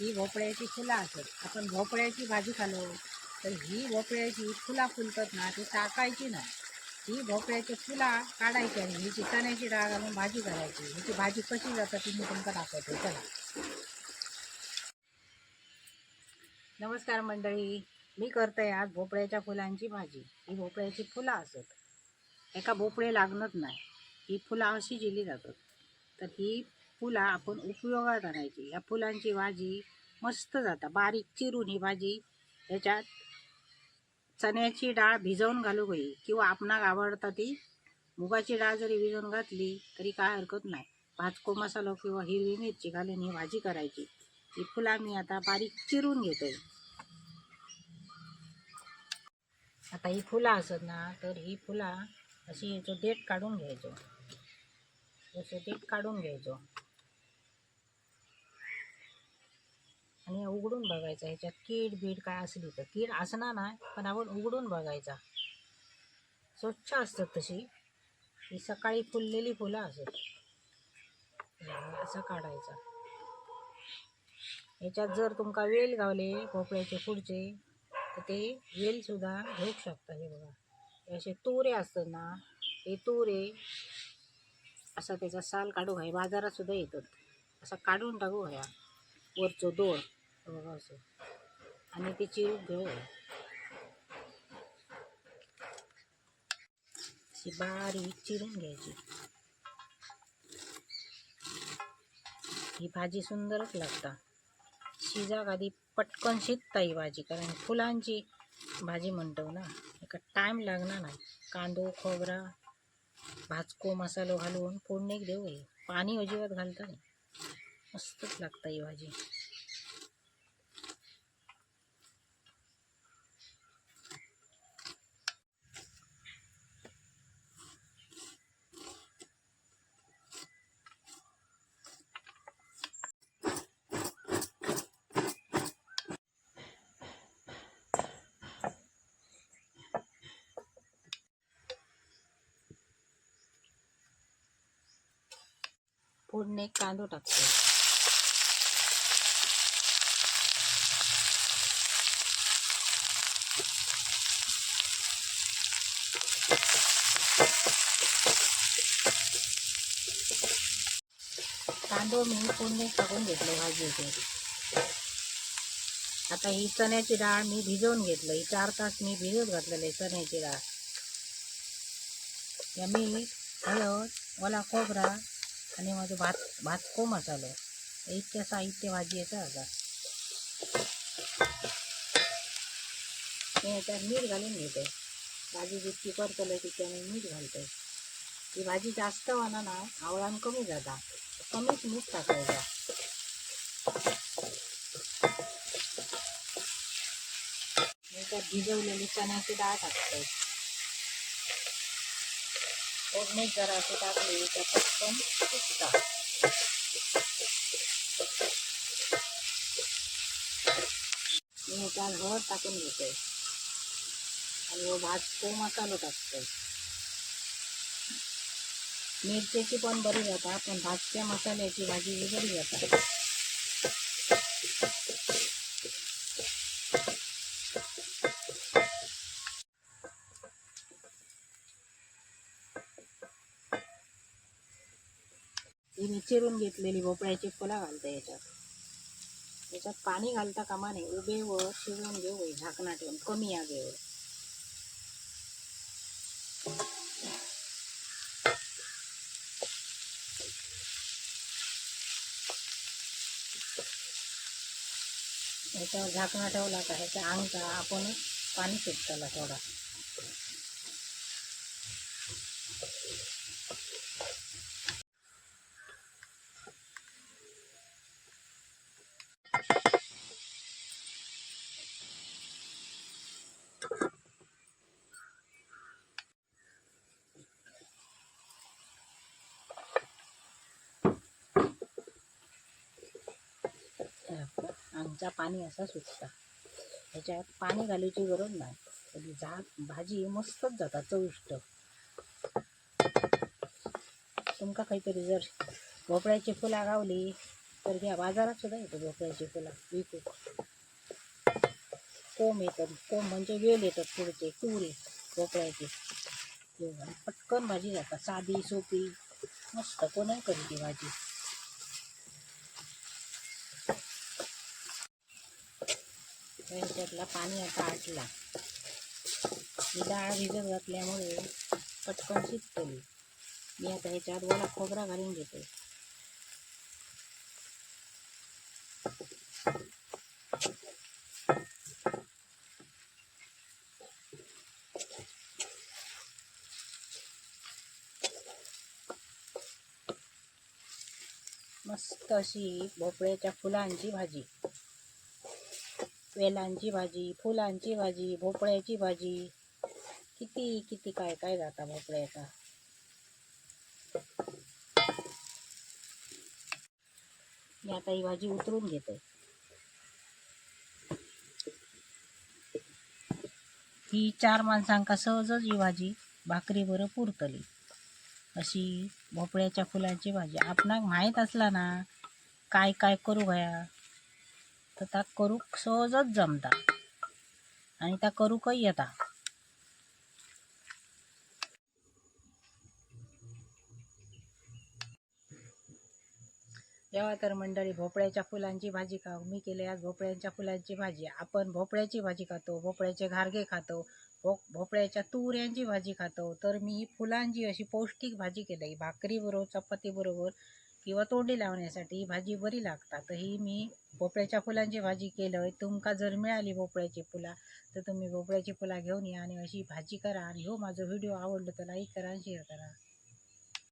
ही भोपळ्याची फुलं असत आपण भोपळ्याची भाजी खालो तर ही भोपळ्याची फुला फुलतात ना ती टाकायची ना. ही भोपळ्याची फुला काढायची आणि हिची चण्याची डाळ घालून भाजी करायची. हिची भाजी कशी जातात ती मी तुमका दाखवते. चला. नमस्कार मंडळी. मी करते आज भोपळ्याच्या फुलांची भाजी. ही भोपळ्याची फुलं असत एका भोपळे लागणच नाही. ही फुलं अशी जिली जातात. तर ही फुलं आपण उपयोगात आणायची. या फुलांची भाजी मस्त जाता. बारीक चिरून ही भाजी ह्याच्यात चण्याची डाळ भिजवून घालू गई किंवा आपणाक आवडता ती मुगाची डाळ जरी भिजवून घातली तरी काय हरकत नाही. भाजको मसाला किंवा हिरवी मिरची घालून ही भाजी करायची. ही फुलं मी आता बारीक चिरून घेते आता ही फुलं असत ना तर ही फुलं अशी याचं देठ काढून घ्यायचो. जसं देठ काढून घ्यायचो. आणि उघडून बघायचा ह्याच्यात कीड बीड काय असली तर. कीड असणार नाही पण आपण उघडून बघायचा. स्वच्छ असतात तशी. ही सकाळी फुललेली फुलं असत असं काढायचा. ह्याच्यात जर तुमका वेल गावले भोपळ्याचे पुढचे तर ते वेलसुद्धा घेऊ शकता हे बघा. हे असे तुरे असतात ना हे तुरे असा त्याचा साल काढू घ्या. बाजारात सुद्धा येतात. असा काढून टाकू घ्या. वरचो दोर बघा असं. आणि ते चिरून घेऊ अशी बारीक चिरून घ्यायची. ही भाजी सुंदरच लागता. शिजाक आधी पटकन शिजता ही भाजी कारण फुलांची भाजी म्हणतो ना एका टाईम लागणार नाही. कांदो खोबरा भाजको मसालो घालून फोडणीक देऊ. हे पाणी अजिबात घालता नाही. मस्तच लागता ही भाजी. फोडणीक कांदो टाकतो. कांदो मी फोडणीक टाकून घेतलो भाजीचे. आता ही चण्याची डाळ मी भिजवून घेतलं. ही चार तास मी भिजत घातलेली चण्याची डाळ. या मी हळद ओला खोबरा आणि माझं भात भात कोमा चालू आहे. इतक्या साहित्य भाजी भाजीचं आता? मी याच्यात मीठ घालून घेते. भाजी जितकी करतलं तितक्या मी मीठ घालते. ही भाजी जास्त वाना ना आवळान कमी जाता. कमीच मीठ टाकायचा. मी त्यात भिजवलेली चण्याची डाळ टाकते. फोडणी जरा अशी टाकली तर पटकन शिजता मी हळद टाकून घेते आणि व भाजतो मसालो टाकतो मिरच्याची पण बरी जाता पण भाजक्या मसाल्याची भाजी ही बरी जाता ही मी चिरून घेतलेली भोपळ्याची फुलं घालते याच्यात. याच्यात पाणी घालता कामा नये. उभे व शिजवून घेऊ झाकणा ठेवून. कमी आगेवर याच्यावर झाकणा ठेवला का ह्याच्या अंगचा आपण पाणी सुटताला थोडा. आमचा पाणी असा सुटता. ह्याच्यात पाणी घालायची गरज नाही. तरी झा भाजी मस्तच जाता चविष्ट. तुमका काहीतरी जर भोपळ्याची फुला गावली तर घ्या. बाजारात सुद्धा येतो भोपळ्याची फुलं विकू कोंब येतात. कोंब म्हणजे वेल येतात पुढचे तुरे भोपळ्याचे. पटकन भाजी जातात. साधी सोपी मस्त. कोणी करी ती भाजी. त्यातला पाणी आता आटला. ही डाळ भिजत घातल्यामुळे पटकन शिजतली. मी आता ह्याच्यात वडा खोबरा घालून घेते. मस्त अशी भोपळ्याच्या फुलांची भाजी. वेलांची भाजी फुलांची भाजी भोपळ्याची भाजी. किती किती काय काय जाता भोपळ्याचा? मी आता ही भाजी उतरून घेते. ही चार माणसांका सहजच ही भाजी भाकरी बरं पुरतली. अशी भोपळ्याच्या फुलांची भाजी. आपणाक माहीत असला ना काय काय करू घ्या तर त्या करूक सहजच जमता. आणि त्या करूकही येता. जेव्हा तर मंडळी भोपळ्याच्या फुलांची भाजी खाऊ. मी केले आज भोपळ्याच्या फुलांची भाजी. आपण भोपळ्याची भाजी खातो भोपळ्याचे घारगे खातो भो भोपळ्याच्या तुऱ्यांची भाजी खातो. तर मी फुलांची अशी पौष्टिक भाजी केली. भाकरी बरोबर चपाती बरोबर किंवा तोंडी लावण्यासाठी ही भाजी बरी लागतात. तर ही मी भोपळ्याच्या फुलांची भाजी केलं तुमका जर मिळाली भोपळ्याची फुला तर तुम्ही भोपळ्याची फुला घेऊन या आणि अशी भाजी करा. आणि हो माझा व्हिडिओ आवडलो तर लाईक करा आणि शेअर करा.